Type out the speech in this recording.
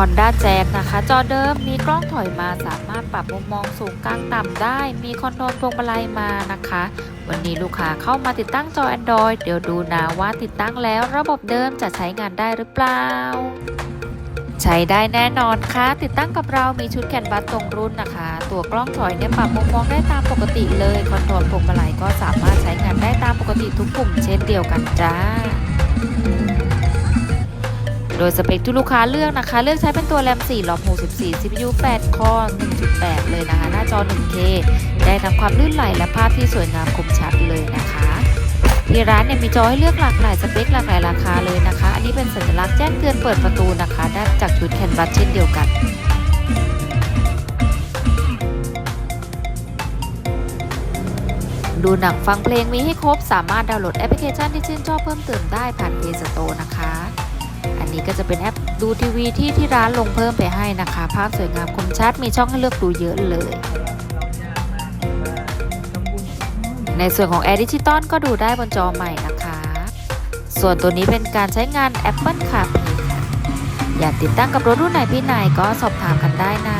Honda Jazz นะคะ จอเดิมมีกล้องถอยมาสามารถปรับมุมมองสูงกลางต่ำได้ มีคอนโทรลพวงมาลัยมานะคะ วันนี้ลูกค้าเข้ามาติดตั้งจอ Android เดี๋ยวดูนะว่าติดตั้งแล้วระบบเดิมจะใช้งานได้หรือเปล่าใช้ได้แน่นอนค่ะ ติดตั้งกับเรามีชุดแคนบัสตรงรุ่นนะคะ ตัวกล้องถอยเนี่ยปรับมุมมองได้ตามปกติเลย คอนโทรลพวงมาลัยก็สามารถใช้งานได้ตามปกติทุกปุ่มเช่นเดียวกันจ้า โดยสเปคที่ลูกค้าเลือกนะคะ เลือกใช้เป็นตัวแรม4รอม 64 CPU 8 คอ1.8 เลยนะคะ หน้าจอ 1K ได้ทั้ความลื่นไหลและภาพที่สวยงามคมชัดเลยนะคะ ที่ร้านเนี่ยมีจอให้เลือกหลากหลายสเปคหลากหลายราคาเลยนะคะ อันนี้เป็นสัญลักษณ์แจ้งเตือนเปิดประตูนะคะได้จากชุดแคนวัสเช่นเดียวกันดูหนังฟังเพลงมีให้ครบ สามารถดาวน์โหลดแอปพลิเคชันที่ชื่นชอบเพิ่มเติมได้ผ่าน Play Store นะคะ นี้ก็จะเป็นแอปดูทีวีที่ที่ร้านลงเพิ่มไปให้นะคะ ภาพสวยงามคมชัดมีช่องให้เลือกดูเยอะเลย ในส่วนของแอร์ดิจิตอลก็ดูได้บนจอใหม่นะคะ ส่วนตัวนี้เป็นการใช้งาน Apple CarPlay ค่ะอยากติดตั้งกับรถรุ่นไหนพี่ไหนก็สอบถามกันได้นะ